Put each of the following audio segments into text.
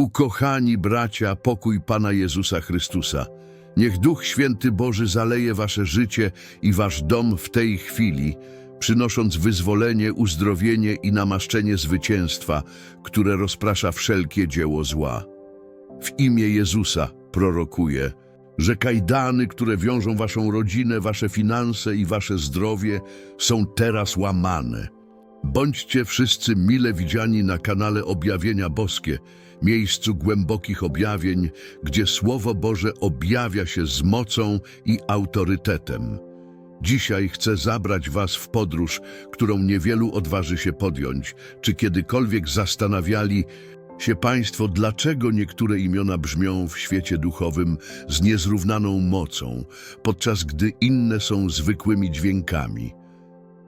Ukochani bracia, pokój Pana Jezusa Chrystusa. Niech Duch Święty Boży zaleje wasze życie i wasz dom w tej chwili, przynosząc wyzwolenie, uzdrowienie i namaszczenie zwycięstwa, które rozprasza wszelkie dzieło zła. W imię Jezusa prorokuję, że kajdany, które wiążą waszą rodzinę, wasze finanse i wasze zdrowie, są teraz łamane. Bądźcie wszyscy mile widziani na kanale Objawienia Boskie, miejscu głębokich objawień, gdzie Słowo Boże objawia się z mocą i autorytetem. Dzisiaj chcę zabrać Was w podróż, którą niewielu odważy się podjąć. Czy kiedykolwiek zastanawiali się Państwo, dlaczego niektóre imiona brzmią w świecie duchowym z niezrównaną mocą, podczas gdy inne są zwykłymi dźwiękami?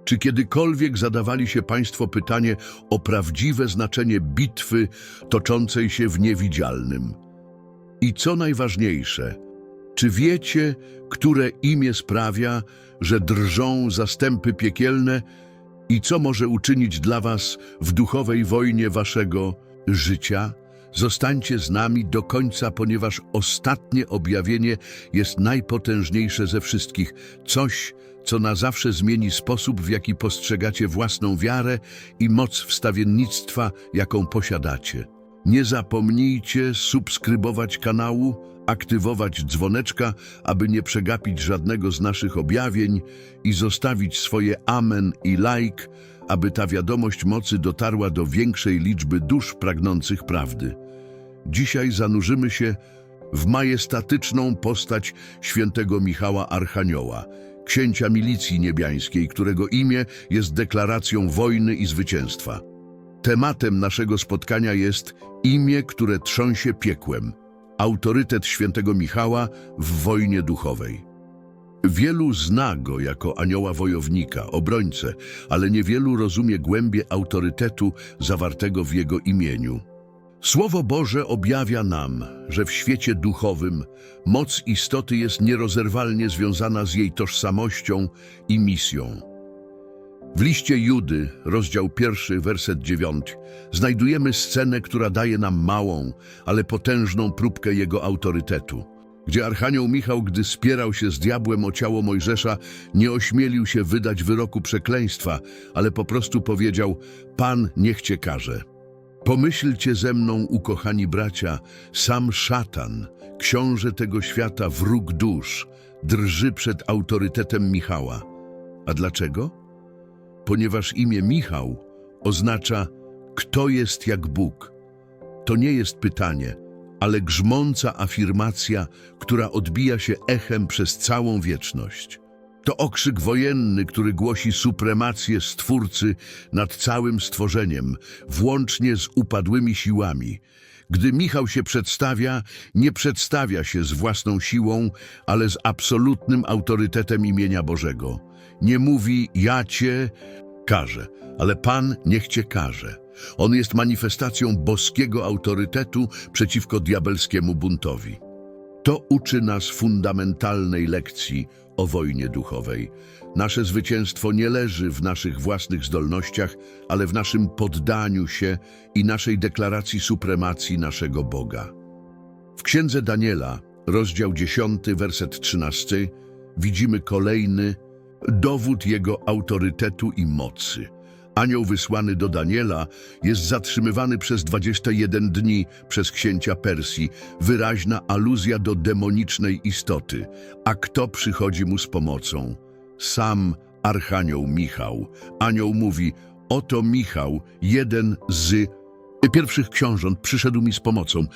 Czy kiedykolwiek zadawali się Państwo pytanie o prawdziwe znaczenie bitwy toczącej się w niewidzialnym? I co najważniejsze, czy wiecie, które imię sprawia, że drżą zastępy piekielne i co może uczynić dla Was w duchowej wojnie Waszego życia? Zostańcie z nami do końca, ponieważ ostatnie objawienie jest najpotężniejsze ze wszystkich. Coś, co na zawsze zmieni sposób, w jaki postrzegacie własną wiarę i moc wstawiennictwa, jaką posiadacie. Nie zapomnijcie subskrybować kanału, aktywować dzwoneczka, aby nie przegapić żadnego z naszych objawień i zostawić swoje amen i like, aby ta wiadomość mocy dotarła do większej liczby dusz pragnących prawdy. Dzisiaj zanurzymy się w majestatyczną postać świętego Michała Archanioła, księcia milicji niebiańskiej, którego imię jest deklaracją wojny i zwycięstwa. Tematem naszego spotkania jest imię, które trząsie piekłem, autorytet świętego Michała w wojnie duchowej. Wielu zna go jako anioła wojownika, obrońcę, ale niewielu rozumie głębie autorytetu zawartego w jego imieniu. Słowo Boże objawia nam, że w świecie duchowym moc istoty jest nierozerwalnie związana z jej tożsamością i misją. W liście Judy, rozdział pierwszy, werset dziewiąty, znajdujemy scenę, która daje nam małą, ale potężną próbkę jego autorytetu. Gdzie Archanioł Michał, gdy spierał się z diabłem o ciało Mojżesza, nie ośmielił się wydać wyroku przekleństwa, ale po prostu powiedział, Pan niech cię karze. Pomyślcie ze mną, ukochani bracia, sam szatan, książę tego świata, wróg dusz, drży przed autorytetem Michała. A dlaczego? Ponieważ imię Michał oznacza kto jest jak Bóg. To nie jest pytanie, ale grzmąca afirmacja, która odbija się echem przez całą wieczność. To okrzyk wojenny, który głosi supremację Stwórcy nad całym stworzeniem, włącznie z upadłymi siłami. Gdy Michał się przedstawia, nie przedstawia się z własną siłą, ale z absolutnym autorytetem imienia Bożego. Nie mówi ja cię karzę, ale Pan niech cię karze. On jest manifestacją boskiego autorytetu przeciwko diabelskiemu buntowi. To uczy nas fundamentalnej lekcji o wojnie duchowej. Nasze zwycięstwo nie leży w naszych własnych zdolnościach, ale w naszym poddaniu się i naszej deklaracji supremacji naszego Boga. W księdze Daniela, rozdział 10, werset 13, widzimy kolejny dowód jego autorytetu i mocy. Anioł wysłany do Daniela jest zatrzymywany przez 21 dni przez księcia Persji, wyraźna aluzja do demonicznej istoty. A kto przychodzi mu z pomocą? Sam Archanioł Michał. Anioł mówi, oto Michał, jeden z pierwszych książąt, przyszedł mi z pomocą.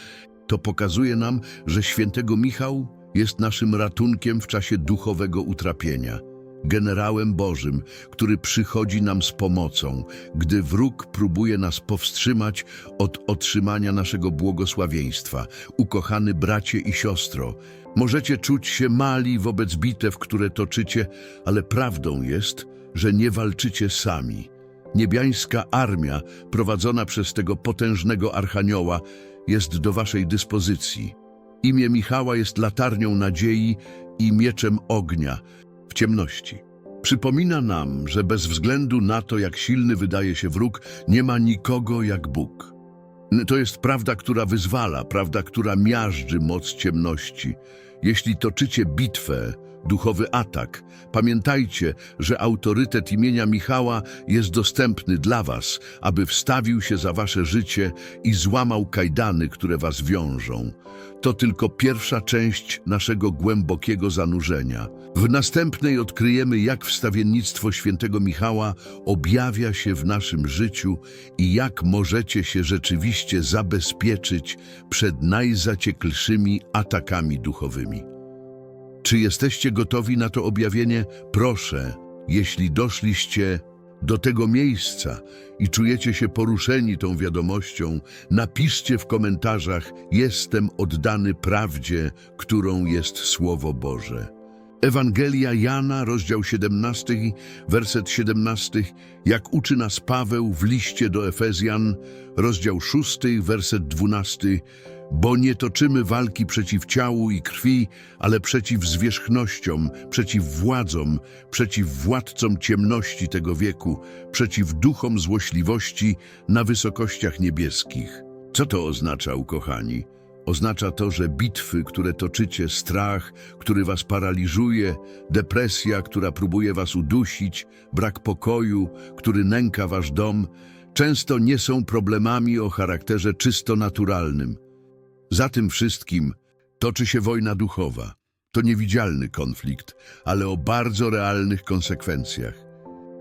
To pokazuje nam, że świętego Michał jest naszym ratunkiem w czasie duchowego utrapienia generałem Bożym, który przychodzi nam z pomocą, gdy wróg próbuje nas powstrzymać od otrzymania naszego błogosławieństwa. Ukochany bracie i siostro, możecie czuć się mali wobec bitew, które toczycie, ale prawdą jest, że nie walczycie sami. Niebiańska armia, prowadzona przez tego potężnego archanioła, jest do waszej dyspozycji. Imię Michała jest latarnią nadziei i mieczem ognia, w ciemności. Przypomina nam, że bez względu na to, jak silny wydaje się wróg, nie ma nikogo jak Bóg. To jest prawda, która wyzwala, prawda, która miażdży moc ciemności. Jeśli toczycie bitwę, duchowy atak, pamiętajcie, że autorytet imienia Michała jest dostępny dla was, aby wstawił się za wasze życie i złamał kajdany, które was wiążą. To tylko pierwsza część naszego głębokiego zanurzenia. W następnej odkryjemy, jak wstawiennictwo świętego Michała objawia się w naszym życiu i jak możecie się rzeczywiście zabezpieczyć przed najzacieklszymi atakami duchowymi. Czy jesteście gotowi na to objawienie? Proszę, jeśli doszliście do tego miejsca i czujecie się poruszeni tą wiadomością, napiszcie w komentarzach: Jestem oddany prawdzie, którą jest Słowo Boże. Ewangelia Jana, rozdział 17, werset 17, jak uczy nas Paweł w liście do Efezjan, rozdział 6, werset 12, bo nie toczymy walki przeciw ciału i krwi, ale przeciw zwierzchnościom, przeciw władzom, przeciw władcom ciemności tego wieku, przeciw duchom złośliwości na wysokościach niebieskich. Co to oznacza, ukochani? Oznacza to, że bitwy, które toczycie, strach, który was paraliżuje, depresja, która próbuje was udusić, brak pokoju, który nęka wasz dom, często nie są problemami o charakterze czysto naturalnym. Za tym wszystkim toczy się wojna duchowa. To niewidzialny konflikt, ale o bardzo realnych konsekwencjach.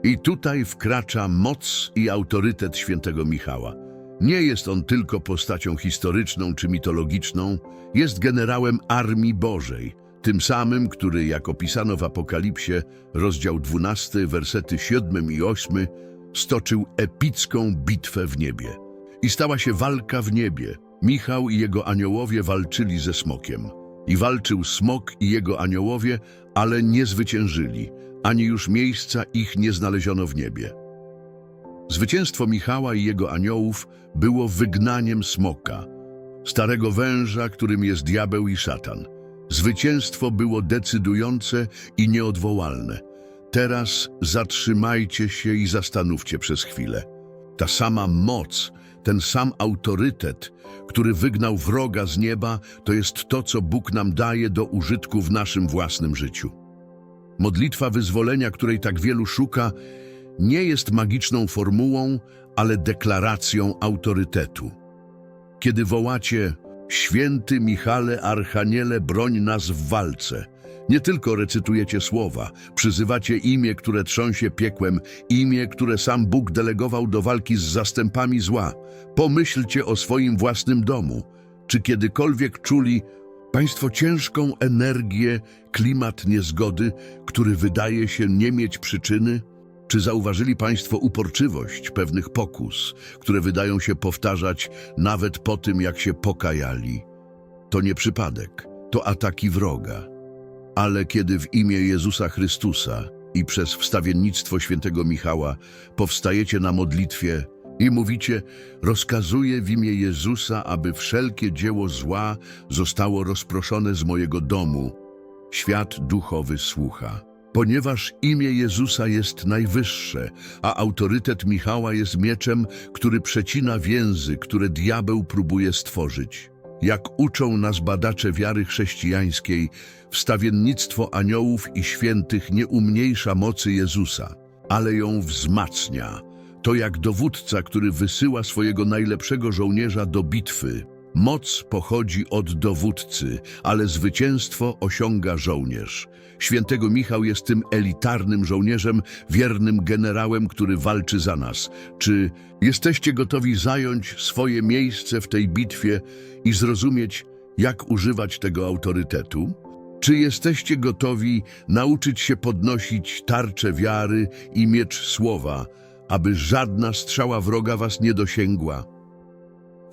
I tutaj wkracza moc i autorytet świętego Michała. Nie jest on tylko postacią historyczną czy mitologiczną, jest generałem Armii Bożej, tym samym, który, jak opisano w Apokalipsie, rozdział 12, wersety 7 i 8, stoczył epicką bitwę w niebie. I stała się walka w niebie. Michał i jego aniołowie walczyli ze smokiem. I walczył smok i jego aniołowie, ale nie zwyciężyli, ani już miejsca ich nie znaleziono w niebie. Zwycięstwo Michała i jego aniołów było wygnaniem smoka, starego węża, którym jest diabeł i szatan. Zwycięstwo było decydujące i nieodwołalne. Teraz zatrzymajcie się i zastanówcie przez chwilę. Ta sama moc, ten sam autorytet, który wygnał wroga z nieba, to jest to, co Bóg nam daje do użytku w naszym własnym życiu. Modlitwa wyzwolenia, której tak wielu szuka, nie jest magiczną formułą, ale deklaracją autorytetu. Kiedy wołacie Święty Michale Archaniele, broń nas w walce, nie tylko recytujecie słowa, przyzywacie imię, które trząsie piekłem, imię, które sam Bóg delegował do walki z zastępami zła. Pomyślcie o swoim własnym domu. Czy kiedykolwiek czuli Państwo ciężką energię, klimat niezgody, który wydaje się nie mieć przyczyny? Czy zauważyli Państwo uporczywość pewnych pokus, które wydają się powtarzać nawet po tym, jak się pokajali? To nie przypadek, to ataki wroga. Ale kiedy w imię Jezusa Chrystusa i przez wstawiennictwo świętego Michała powstajecie na modlitwie i mówicie, rozkazuję w imię Jezusa, aby wszelkie dzieło zła zostało rozproszone z mojego domu, świat duchowy słucha. Ponieważ imię Jezusa jest najwyższe, a autorytet Michała jest mieczem, który przecina więzy, które diabeł próbuje stworzyć. Jak uczą nas badacze wiary chrześcijańskiej, wstawiennictwo aniołów i świętych nie umniejsza mocy Jezusa, ale ją wzmacnia. To jak dowódca, który wysyła swojego najlepszego żołnierza do bitwy. Moc pochodzi od dowódcy, ale zwycięstwo osiąga żołnierz. Świętego Michał jest tym elitarnym żołnierzem, wiernym generałem, który walczy za nas. Czy jesteście gotowi zająć swoje miejsce w tej bitwie i zrozumieć, jak używać tego autorytetu? Czy jesteście gotowi nauczyć się podnosić tarczę wiary i miecz słowa, aby żadna strzała wroga was nie dosięgła?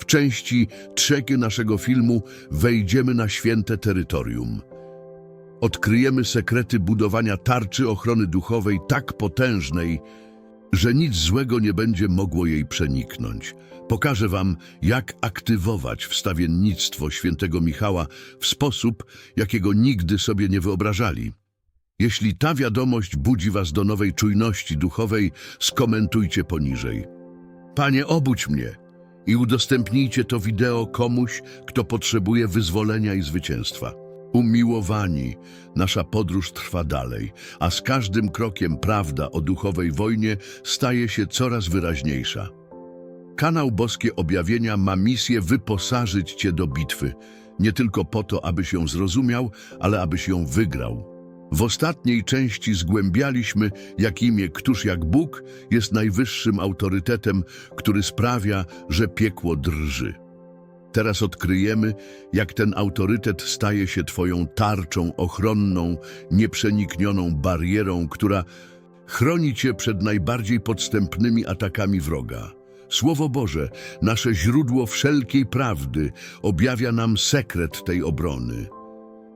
W części trzeciej naszego filmu wejdziemy na święte terytorium. Odkryjemy sekrety budowania tarczy ochrony duchowej tak potężnej, że nic złego nie będzie mogło jej przeniknąć. Pokażę Wam, jak aktywować wstawiennictwo świętego Michała w sposób, jakiego nigdy sobie nie wyobrażali. Jeśli ta wiadomość budzi Was do nowej czujności duchowej, skomentujcie poniżej. Panie, obudź mnie. I udostępnijcie to wideo komuś, kto potrzebuje wyzwolenia i zwycięstwa. Umiłowani, nasza podróż trwa dalej, a z każdym krokiem prawda o duchowej wojnie staje się coraz wyraźniejsza. Kanał Boskie Objawienia ma misję wyposażyć Cię do bitwy, nie tylko po to, abyś ją zrozumiał, ale abyś ją wygrał. W ostatniej części zgłębialiśmy, jak imię Któż jak Bóg jest najwyższym autorytetem, który sprawia, że piekło drży. Teraz odkryjemy, jak ten autorytet staje się Twoją tarczą ochronną, nieprzeniknioną barierą, która chroni Cię przed najbardziej podstępnymi atakami wroga. Słowo Boże, nasze źródło wszelkiej prawdy, objawia nam sekret tej obrony.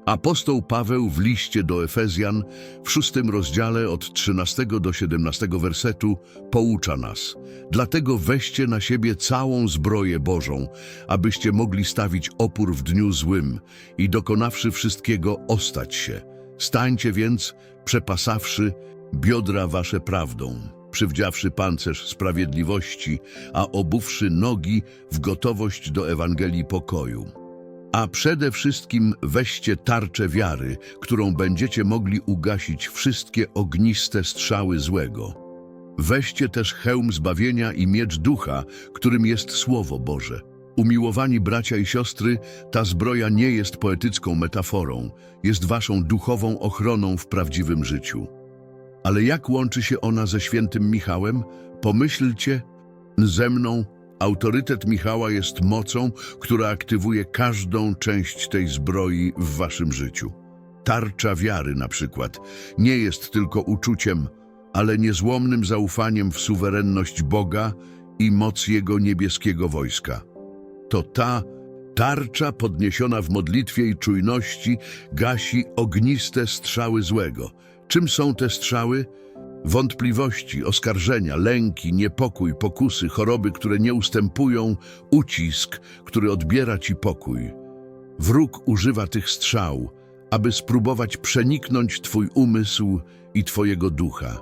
Apostoł Paweł w liście do Efezjan w szóstym rozdziale od 13 do 17 wersetu poucza nas. Dlatego weźcie na siebie całą zbroję Bożą, abyście mogli stawić opór w dniu złym i dokonawszy wszystkiego ostać się. Stańcie więc, przepasawszy biodra wasze prawdą, przywdziawszy pancerz sprawiedliwości, a obuwszy nogi w gotowość do Ewangelii pokoju. A przede wszystkim weźcie tarczę wiary, którą będziecie mogli ugasić wszystkie ogniste strzały złego. Weźcie też hełm zbawienia i miecz ducha, którym jest Słowo Boże. Umiłowani bracia i siostry, ta zbroja nie jest poetycką metaforą, jest waszą duchową ochroną w prawdziwym życiu. Ale jak łączy się ona ze świętym Michałem? Pomyślcie ze mną, autorytet Michała jest mocą, która aktywuje każdą część tej zbroi w waszym życiu. Tarcza wiary na przykład nie jest tylko uczuciem, ale niezłomnym zaufaniem w suwerenność Boga i moc Jego niebieskiego wojska. To ta tarcza podniesiona w modlitwie i czujności gasi ogniste strzały złego. Czym są te strzały? Wątpliwości, oskarżenia, lęki, niepokój, pokusy, choroby, które nie ustępują, ucisk, który odbiera ci pokój. Wróg używa tych strzał, aby spróbować przeniknąć twój umysł i twojego ducha.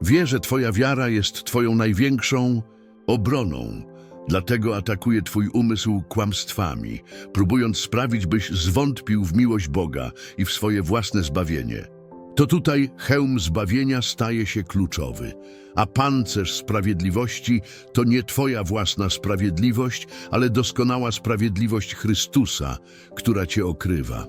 Wie, że twoja wiara jest twoją największą obroną, dlatego atakuje twój umysł kłamstwami, próbując sprawić, byś zwątpił w miłość Boga i w swoje własne zbawienie. To tutaj hełm zbawienia staje się kluczowy, a pancerz sprawiedliwości to nie twoja własna sprawiedliwość, ale doskonała sprawiedliwość Chrystusa, która cię okrywa.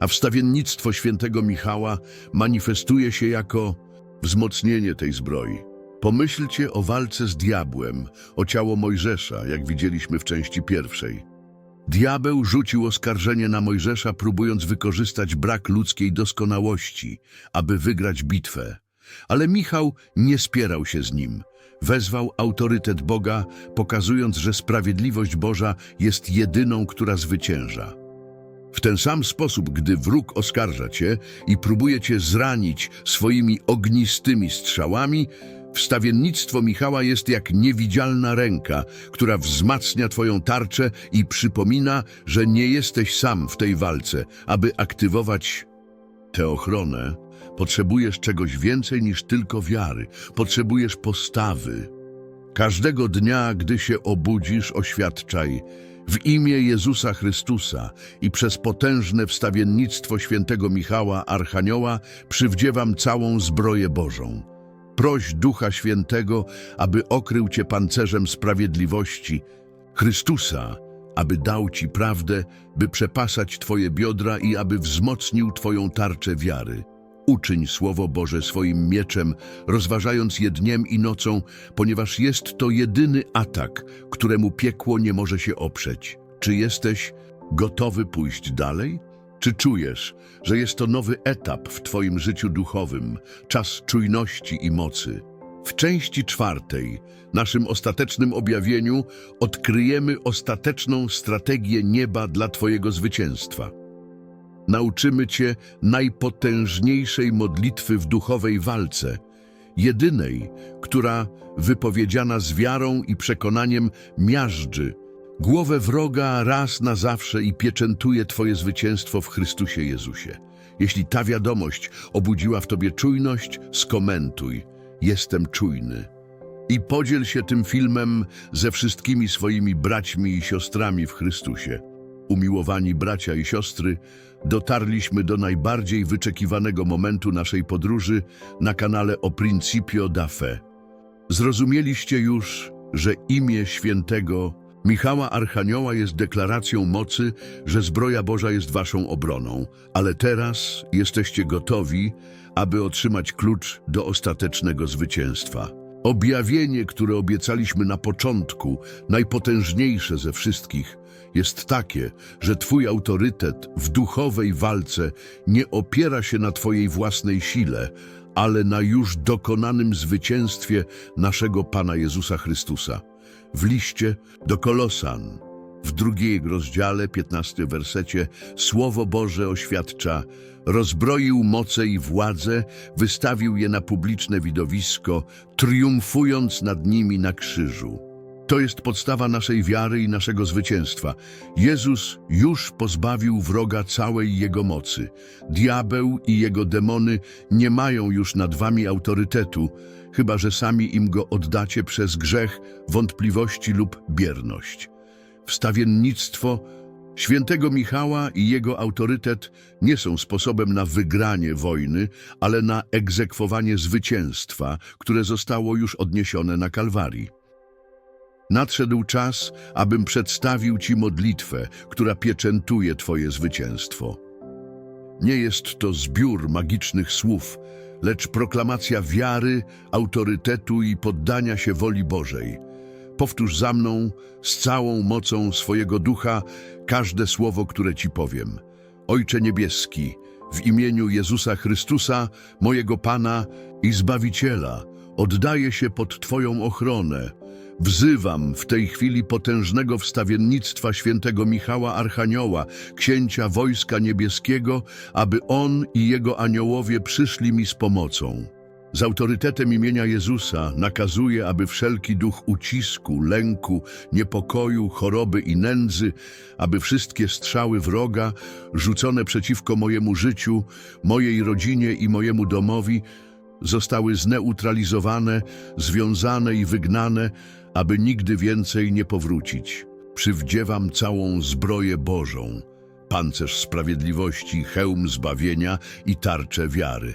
A wstawiennictwo świętego Michała manifestuje się jako wzmocnienie tej zbroi. Pomyślcie o walce z diabłem, o ciało Mojżesza, jak widzieliśmy w części pierwszej. Diabeł rzucił oskarżenie na Mojżesza, próbując wykorzystać brak ludzkiej doskonałości, aby wygrać bitwę. Ale Michał nie spierał się z nim. Wezwał autorytet Boga, pokazując, że sprawiedliwość Boża jest jedyną, która zwycięża. W ten sam sposób, gdy wróg oskarża cię i próbuje cię zranić swoimi ognistymi strzałami, wstawiennictwo Michała jest jak niewidzialna ręka, która wzmacnia twoją tarczę i przypomina, że nie jesteś sam w tej walce. Aby aktywować tę ochronę, potrzebujesz czegoś więcej niż tylko wiary. Potrzebujesz postawy. Każdego dnia, gdy się obudzisz, oświadczaj w imię Jezusa Chrystusa i przez potężne wstawiennictwo świętego Michała, Archanioła, przywdziewam całą zbroję Bożą. Proś Ducha Świętego, aby okrył Cię pancerzem sprawiedliwości, Chrystusa, aby dał Ci prawdę, by przepasać Twoje biodra i aby wzmocnił Twoją tarczę wiary. Uczyń Słowo Boże swoim mieczem, rozważając je dniem i nocą, ponieważ jest to jedyny atak, któremu piekło nie może się oprzeć. Czy jesteś gotowy pójść dalej? Czy czujesz, że jest to nowy etap w Twoim życiu duchowym, czas czujności i mocy? W części czwartej, naszym ostatecznym objawieniu, odkryjemy ostateczną strategię nieba dla Twojego zwycięstwa. Nauczymy Cię najpotężniejszej modlitwy w duchowej walce, jedynej, która, wypowiedziana z wiarą i przekonaniem, miażdży głowę wroga raz na zawsze i pieczętuje Twoje zwycięstwo w Chrystusie Jezusie. Jeśli ta wiadomość obudziła w Tobie czujność, skomentuj. Jestem czujny. i podziel się tym filmem ze wszystkimi swoimi braćmi i siostrami w Chrystusie. Umiłowani bracia i siostry, dotarliśmy do najbardziej wyczekiwanego momentu naszej podróży na kanale O Principio da Fe. Zrozumieliście już, że imię świętego Michała Archanioła jest deklaracją mocy, że zbroja Boża jest waszą obroną, ale teraz jesteście gotowi, aby otrzymać klucz do ostatecznego zwycięstwa. Objawienie, które obiecaliśmy na początku, najpotężniejsze ze wszystkich, jest takie, że Twój autorytet w duchowej walce nie opiera się na Twojej własnej sile, ale na już dokonanym zwycięstwie naszego Pana Jezusa Chrystusa. W liście do Kolosan, w drugim rozdziale, 15 wersecie, Słowo Boże oświadcza rozbroił moce i władze, wystawił je na publiczne widowisko, triumfując nad nimi na krzyżu. To jest podstawa naszej wiary i naszego zwycięstwa. Jezus już pozbawił wroga całej jego mocy. Diabeł i jego demony nie mają już nad wami autorytetu, chyba że sami im go oddacie przez grzech, wątpliwości lub bierność. Wstawiennictwo świętego Michała i jego autorytet nie są sposobem na wygranie wojny, ale na egzekwowanie zwycięstwa, które zostało już odniesione na Kalwarii. Nadszedł czas, abym przedstawił Ci modlitwę, która pieczętuje Twoje zwycięstwo. Nie jest to zbiór magicznych słów, lecz proklamacja wiary, autorytetu i poddania się woli Bożej. Powtórz za mną z całą mocą swojego ducha każde słowo, które Ci powiem. Ojcze Niebieski, w imieniu Jezusa Chrystusa, mojego Pana i Zbawiciela, oddaję się pod Twoją ochronę. Wzywam w tej chwili potężnego wstawiennictwa świętego Michała Archanioła, księcia Wojska Niebieskiego, aby on i jego aniołowie przyszli mi z pomocą. Z autorytetem imienia Jezusa nakazuję, aby wszelki duch ucisku, lęku, niepokoju, choroby i nędzy, aby wszystkie strzały wroga rzucone przeciwko mojemu życiu, mojej rodzinie i mojemu domowi zostały zneutralizowane, związane i wygnane, aby nigdy więcej nie powrócić. Przywdziewam całą zbroję Bożą, pancerz sprawiedliwości, hełm zbawienia i tarczę wiary.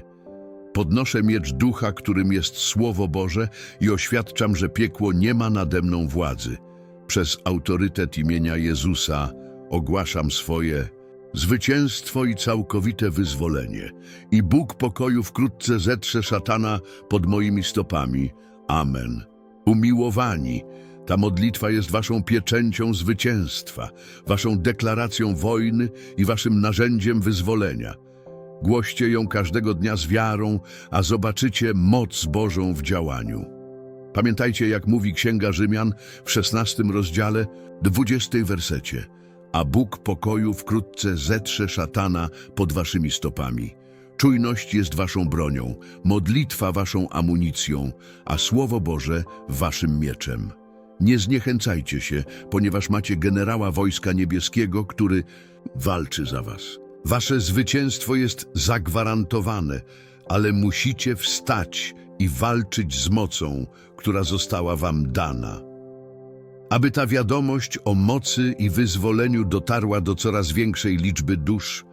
Podnoszę miecz ducha, którym jest Słowo Boże i oświadczam, że piekło nie ma nade mną władzy. Przez autorytet imienia Jezusa ogłaszam swoje zwycięstwo i całkowite wyzwolenie. I Bóg pokoju wkrótce zetrze szatana pod moimi stopami. Amen. Umiłowani, ta modlitwa jest waszą pieczęcią zwycięstwa, waszą deklaracją wojny i waszym narzędziem wyzwolenia. Głoście ją każdego dnia z wiarą, a zobaczycie moc Bożą w działaniu. Pamiętajcie, jak mówi Księga Rzymian w 16 rozdziale, 20 wersecie. A Bóg pokoju wkrótce zetrze szatana pod waszymi stopami. Czujność jest waszą bronią, modlitwa waszą amunicją, a Słowo Boże waszym mieczem. Nie zniechęcajcie się, ponieważ macie generała Wojska Niebieskiego, który walczy za was. Wasze zwycięstwo jest zagwarantowane, ale musicie wstać i walczyć z mocą, która została wam dana. Aby ta wiadomość o mocy i wyzwoleniu dotarła do coraz większej liczby dusz,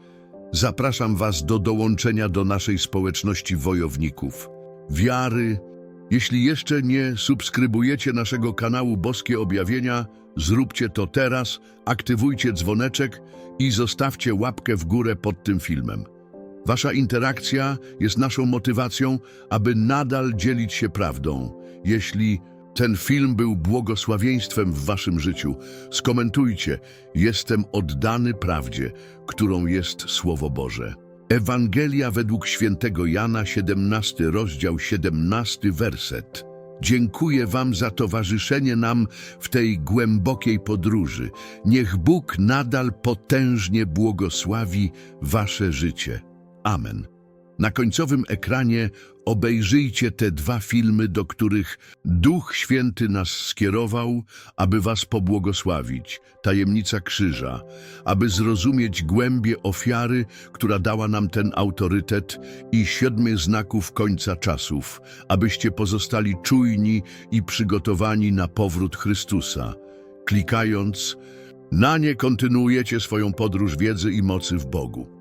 zapraszam Was do dołączenia do naszej społeczności wojowników. Wiary, jeśli jeszcze nie subskrybujecie naszego kanału Boskie Objawienia, zróbcie to teraz, aktywujcie dzwoneczek i zostawcie łapkę w górę pod tym filmem. Wasza interakcja jest naszą motywacją, aby nadal dzielić się prawdą. Jeśli ten film był błogosławieństwem w waszym życiu, skomentujcie: Jestem oddany prawdzie, którą jest Słowo Boże. Ewangelia według świętego Jana, 17 rozdział, 17 werset. Dziękuję Wam za towarzyszenie nam w tej głębokiej podróży. Niech Bóg nadal potężnie błogosławi Wasze życie. Amen. Na końcowym ekranie obejrzyjcie te dwa filmy, do których Duch Święty nas skierował, aby was pobłogosławić. Tajemnica krzyża, aby zrozumieć głębię ofiary, która dała nam ten autorytet i siedmiu znaków końca czasów, abyście pozostali czujni i przygotowani na powrót Chrystusa. Klikając na nie kontynuujecie swoją podróż wiedzy i mocy w Bogu.